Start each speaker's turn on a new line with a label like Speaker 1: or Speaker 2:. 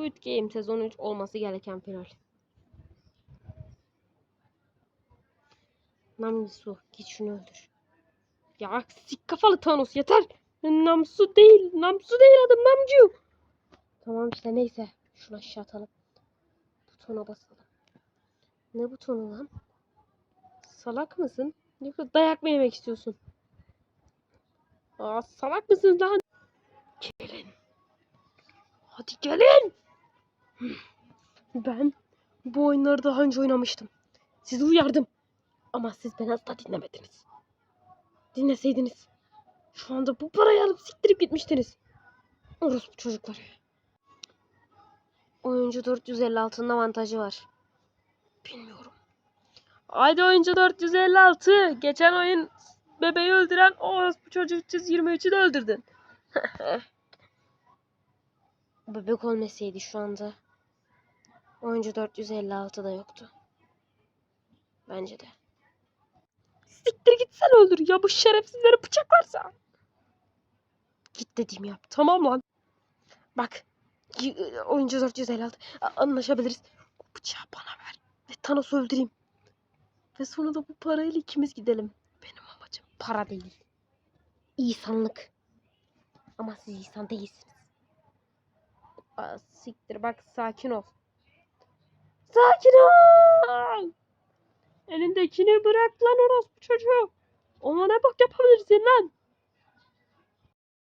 Speaker 1: Squid Game sezon 3 olması gereken final. Namsu git şunu öldür. Ya sik kafalı Thanos yeter. Namsu değil. Namsu değil adım Namcu. Tamam işte neyse. Şunu aşağı atalım. Butona basalım. Ne butonu lan? Salak mısın? Yoksa dayak mı yemek istiyorsun? Aa, salak mısın lan? Gelin. Hadi gelin. Ben bu oyunları daha önce oynamıştım. Sizi uyardım. Ama siz beni asla dinlemediniz. Dinleseydiniz. Şu anda bu parayı alıp siktirip gitmiştiniz. Orospu çocukları. Oyuncu 456'nın avantajı var. Bilmiyorum. Haydi oyuncu 456. Geçen oyun bebeği öldüren o orospu çocuk 323'ü de öldürdün. Bebek olmasaydı şu anda. Oyuncu 456 da yoktu. Bence de. Siktir git sen öldür ya bu şerefsizleri bıçaklarsa. Git dediğimi yap. Tamam lan. Bak. Oyuncu 456. A- Anlaşabiliriz. O bıçağı bana ver. Ve Thanos'u öldüreyim. Ve sonra da bu parayla ikimiz gidelim. Benim amacım para değil. İnsanlık. Ama siz insan değilsiniz. Aa, siktir bak sakin ol. Sakin ol. Elindekini bırak lan orospu çocuğu.